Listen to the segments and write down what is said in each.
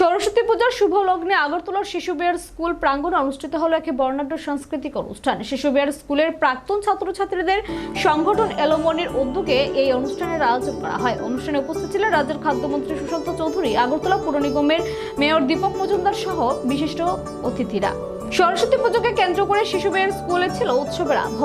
সরস্বতী পূজার শুভ লগ্নে আগরতলার শিশু বিহার স্কুল প্রাঙ্গণে অনুষ্ঠিত হলো এক বর্ণাঢ্য সাংস্কৃতিক অনুষ্ঠান। শিশু বিহার স্কুলের প্রাক্তন ছাত্রছাত্রীদের সংগঠন এলোমনির উদ্যোগে এই অনুষ্ঠানের আয়োজন করা হয়। অনুষ্ঠানে উপস্থিত ছিলেন রাজ্যের খাদ্যমন্ত্রী সুশান্ত চৌধুরী, আগরতলা পুর নিগমের মেয়র দীপক মজুমদার সহ বিশিষ্ট অতিথিরা। সরস্বতী পুজোকে কেন্দ্র করে শিশু বিহার স্কুলে ছিল উৎসবের আবহ।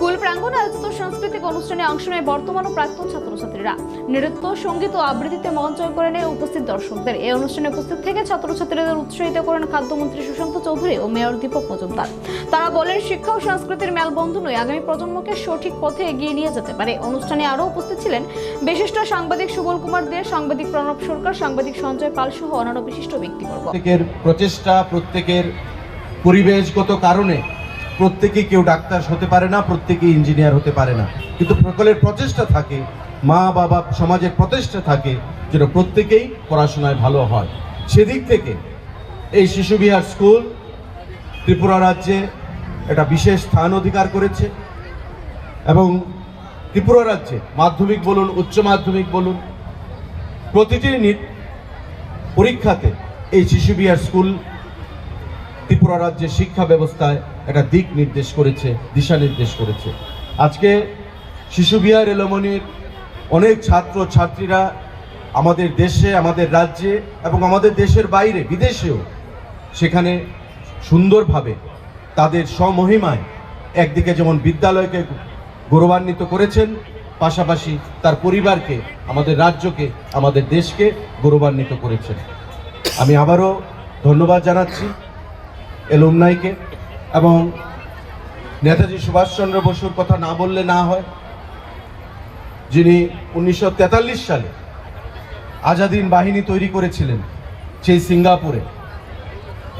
স্কুল প্রাঙ্গণে আয়োজিত সাংস্কৃতিক অনুষ্ঠানে অংশ নেয় বর্তমান ও প্রাক্তন ছাত্রছাত্রীরা। নৃত্য, সংগীত ও আবৃত্তিতে মন জয় করে নেয় উপস্থিত দর্শকদের। এই অনুষ্ঠানে উপস্থিত থেকে ছাত্রছাত্রীদের উৎসাহিত করেন খাদ্যমন্ত্রী সুশান্ত চৌধুরী ও মেয়র দীপক মজুমদার। তারা বলেন, শিক্ষা ও সংস্কৃতির মেলবন্ধনই আগামী প্রজন্মকে সঠিক পথে এগিয়ে নিয়ে যেতে পারে। অনুষ্ঠানে আরও উপস্থিত ছিলেন বিশিষ্ট সাংবাদিক সুবল কুমার দে, সাংবাদিক প্রণব সরকার, সাংবাদিক সঞ্জয় পাল সহ অন্যান্য বিশিষ্ট ব্যক্তিবর্গ। প্রচেষ্টা, প্রত্যেকের পরিবেশগত কারণে প্রত্যেকে কেউ ডাক্তার হতে পারে না, প্রত্যেকে ইঞ্জিনিয়ার হতে পারে না। কিন্তু সকলের প্রচেষ্টা থাকে, মা বাবা সমাজের প্রচেষ্টা থাকে যেন প্রত্যেকেই পড়াশোনায় ভালো হয়। সেদিক থেকে এই শিশু বিহার স্কুল ত্রিপুরা রাজ্যে একটা বিশেষ স্থান অধিকার করেছে এবং ত্রিপুরা রাজ্যে মাধ্যমিক বলুন, উচ্চ মাধ্যমিক বলুন, প্রতিটি পরীক্ষাতে এই শিশু বিহার স্কুল ত্রিপুরা রাজ্যের শিক্ষা ব্যবস্থায় একটা দিক নির্দেশ করেছে, দিশা নির্দেশ করেছে। আজকে শিশু বিহার এলোমনির অনেক ছাত্র, ছাত্রীরা আমাদের দেশে, আমাদের রাজ্যে এবং আমাদের দেশের বাইরে, বিদেশেও সেখানে সুন্দরভাবে তাদের স্বমহিমায় একদিকে যেমন বিদ্যালয়কে গৌরবান্বিত করেছেন, পাশাপাশি তার পরিবারকে, আমাদের রাজ্যকে, আমাদের দেশকে গৌরবান্বিত করেছেন। আমি আবারও ধন্যবাদ জানাচ্ছি। এলুমনাইকে এবং নেতাজি সুভাষচন্দ্র বসুর কথা না বললে না হয়, যিনি উনিশশো তেতাল্লিশ সালে আজাদিন বাহিনী তৈরি করেছিলেন সেই সিঙ্গাপুরে,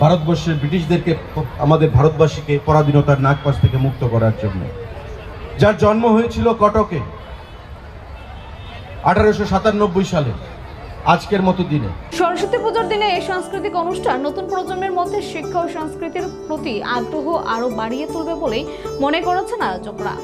ভারতবর্ষের ব্রিটিশদেরকে আমাদের ভারতবাসীকে পরাধীনতার নাগপাশ থেকে মুক্ত করার জন্য। যার জন্ম হয়েছিল কটকে, আঠারোশো সাতানব্বই সালে। আজকের মতো দিনে। সরস্বতী পুজোর দিনে এই সাংস্কৃতিক অনুষ্ঠান নতুন প্রজন্মের মধ্যে শিক্ষা ও সংস্কৃতির প্রতি আগ্রহ আরও বাড়িয়ে তুলবে বলেই মনে করেছেন আয়োজকরা।